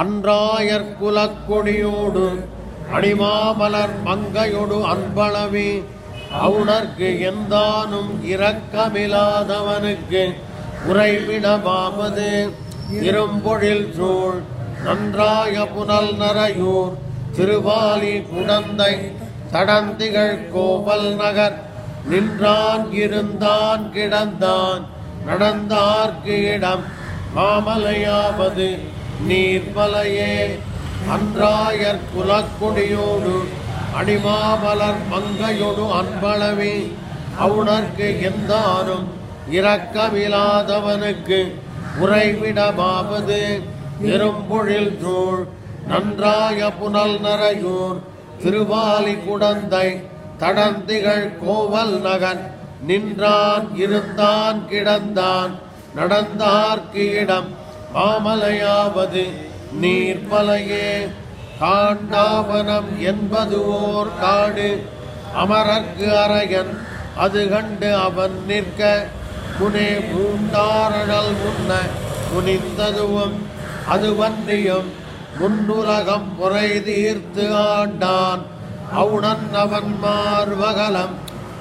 அன்றாயர் குலக்கொடியோடு அடிமாமலர் மங்கையொடு அன்பளவி அவுணர்க்கு எந்தானும் இரக்கமில்லாதவனுக்கு உறைவிடமாமது இரும்பொழில் சூழ் நன்றாய புனல் நரையூர் திருவாலி குடந்தை தடந்திகள் கோவல் நகர் நின்றான் இருந்தான் கிடந்தான் நடந்தார்க்கு இடம் மாமலையாவது. நீர்மலையே அன்றாயர் குலக்குடியோடு அடிமாமலர் மங்கையொடு அன்பளவி அவுணர்க்கு எந்தாரும் இரக்கமில்லாதவனுக்கு உறைவிடமாவது. எறும்பொழில் சூழ் நன்றாய புனல் நரையூர் திருவாலி குடந்தை தடந்திகள் கோவல் நகன் நின்றான் இருந்தான் கிடந்தான் நடந்தார்க்கு இடம். மாமலையாவது நீர்மலையே காண்டாவனம் என்பது ஓர் காடு. அமரர்க்கு அரையன் அது கண்டு அவன் நிற்க. முனே பூண்டாரணல் முன்ன குனிந்ததுவும் அது வன்றியும் முன்னுலகம் புரை தீர்த்து ஆண்டான். அவுணன் அவன் மார்வகலம்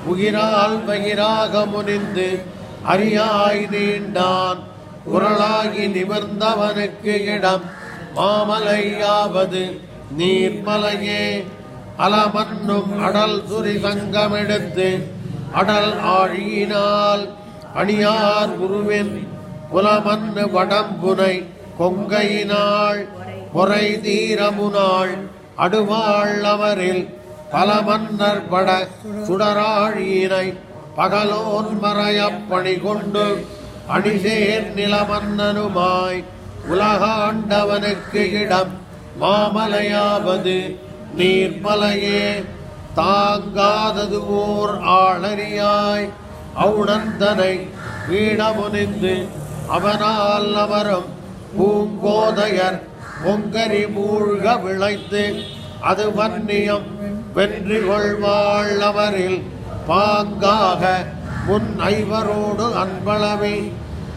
உயிரால் பகிராக முனிந்து அறியாய் நீண்டான். குரலாகி நிமிர்ந்தவனுக்கு இடம் மாமலையாவது நீர்மலையே. அலமன்னும் அடல் சுரி சங்கமெடுத்து அடல் ஆழியினால் அணியார் குருவின் குலமன்னு வடம்புனை கொங்கையினாள் பொறை தீரமுனாள் அடுவாள் அவரில் பல மன்னர் பட சுடராழியினை பகலோன் மறையப்பணி கொண்டு அணிசேர் நிலமன்னனுமாய் உலகாண்டவனுக்கு இடம் மாமலையாவது நீர்மலையே. தாங்காதது ஓர் ஆளறியாய் அவுணந்தனை வீடமுனிந்து அவனால் அவரும் பூங்கோதையர் பொங்கரி மூழ்க விளைந்து அது வன்னியம் வென்று கொள்வாள் அவரில் பாங்காக உன் ஐவரோடு அன்பளவி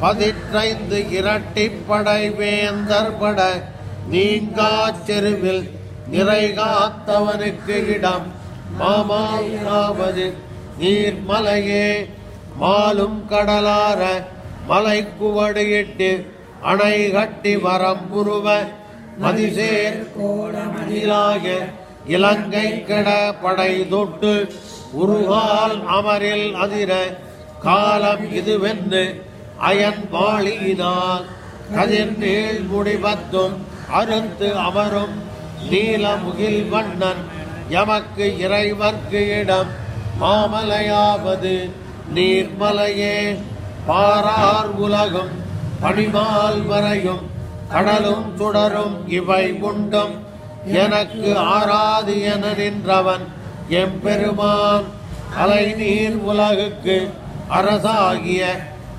பதிற்றைந்து இரட்டிப்படை வேந்தர் பட நீங்காச் செருவில் நிறை காத்தவனுக்கு இடம் மாமாவது நீர்மலையே மாலும் கடலார மலை இட்டு அணை கட்டி வரம்புருவ மதிசேர் கோடமதிலாக இலங்கை கட படை தொட்டு உருகால் அமரில் அதிர காலம் இதுவென்று அயன் வாழியினால். கதிர் நீள் முடிவத்தும் அருந்து அமரும் நீலமுகில் வண்ணன் எமக்கு இறைவர்க்கு இடம். மாமலையாவது நீர்மலையே பாரார் உலகும் பனிமால் வரையும் கடலும் தொடரும் இவை உண்டும். எனக்கு ஆராது என நின்றவன் எம்பெருமான் அலை நீர் உலகுக்கு அரசாகிய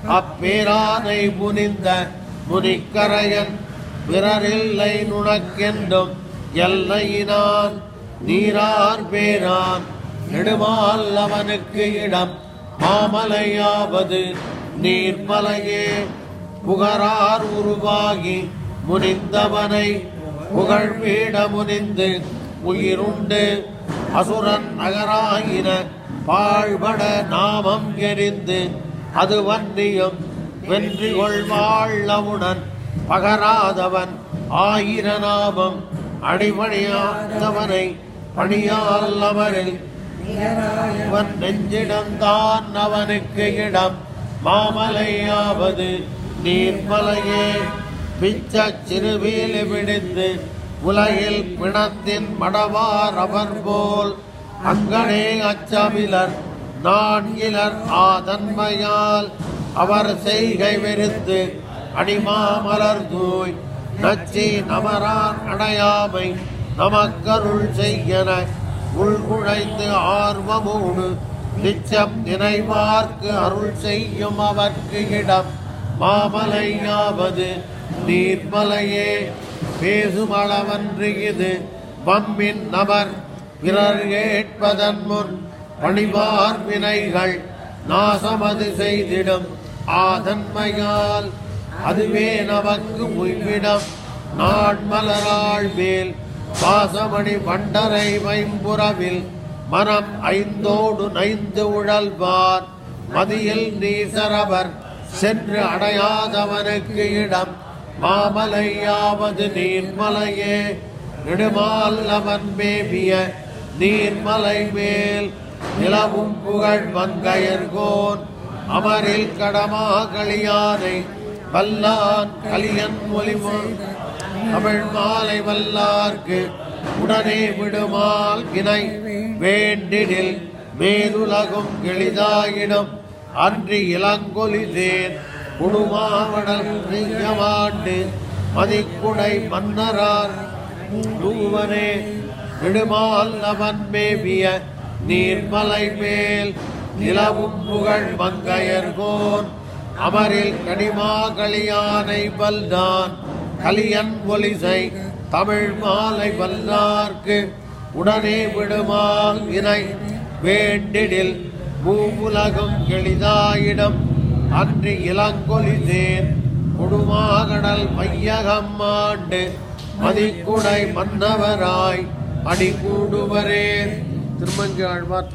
அப்பேரானை புனிந்த முனிக்கரையன் பிறரில்லை நுணக்கென்றும் எல்லையினான் நீரார் பேரான் நெடுமால் அவனுக்கு இடம் மாமலையாவது நீர்மலையே. புகரார் உருவாகி முனிந்தவனை புகழ் பீட முனிந்து உயிருண்டு அசுரன் நகராயின பாழ்பட நாமம் எரிந்து அது வந்தியும் வெற்றி கொள்வாழவுடன் பகராதவன் ஆயிர நாமம் அடிபணியாதவனை பணியால் அவரில் அவன் நெஞ்சிடம்தான் அவனுக்கு இடம். மாமலையாவது நீர்மலையே. பிச்சச் சிறுவீலி விடுந்து உலகில் பிணத்தின் மடவார் அவர் போல் அங்கனே அச்சமிலர் நான் இலர் ஆதன்மையால் அவர் செய்கை வெறுத்து அடிமாமலர் தூய் நச்சி நமரான் அடையாமை நமக்கருள் செய்யன உள்குழைந்து ஆர்வமோடு நிச்சம் நினைவார்க்கு அருள் செய்யும் அவர்க்கு இடம். மாமலையாவது நீர்மலையே பேசுமளவன்று இது பம்மின் நபர் பிறர் கேட்பதன் முன் பணிவார் வினைகள் நாசமது செய்திடும் ஆதன்மையால் அதுவே நமக்கு உய்விடம் நாட்மலராள் மேல் பாசமணி பண்டரை வைம்புறவில் மனம் ஐந்தோடு நைந்து உழல்வார் மதியில் நீசரவர் சென்று அடையாதவனுக்கு இடம் மாமலையாவது நீர்மலையே நெடுமால் அவன் மேவிய நீர்மலை மேல் நிலவும் புகழ் வங்கையர்கோன் அமரில் கடமா களியானை வல்லான் கலியன் மொழிமொழி தமிழ் மாலை வல்லார்க்கு உடனே விடுமால் கிணை வேண்டிடில் மேலுலகும் எளிதாயிடும் அன்றி இளங்கொலிதேன் குழுமாவடல் குடுமாவடல் மதிக்குடை மன்னரார். தூவனே விடுமால் அவன் மேவிய நீர்மலை மேல் நிலவும் புகழ் மங்கையர்கோன் அமரில் கனிமா களியானை வல்லான் கலியன் ஒலிசை தமிழ் மாலை வல்லார்க்கு. உடனே விடுமால் இணை வேண்டிடில். மூவுலகும் எளிதாயிடம் அன்று இளங்கொலி தேன் கொடுமாகடல் மையகம் ஆண்டு மதிக்குடை மன்னவராய் அடி கூடுவரே திருமங்கி ஆழ்வார்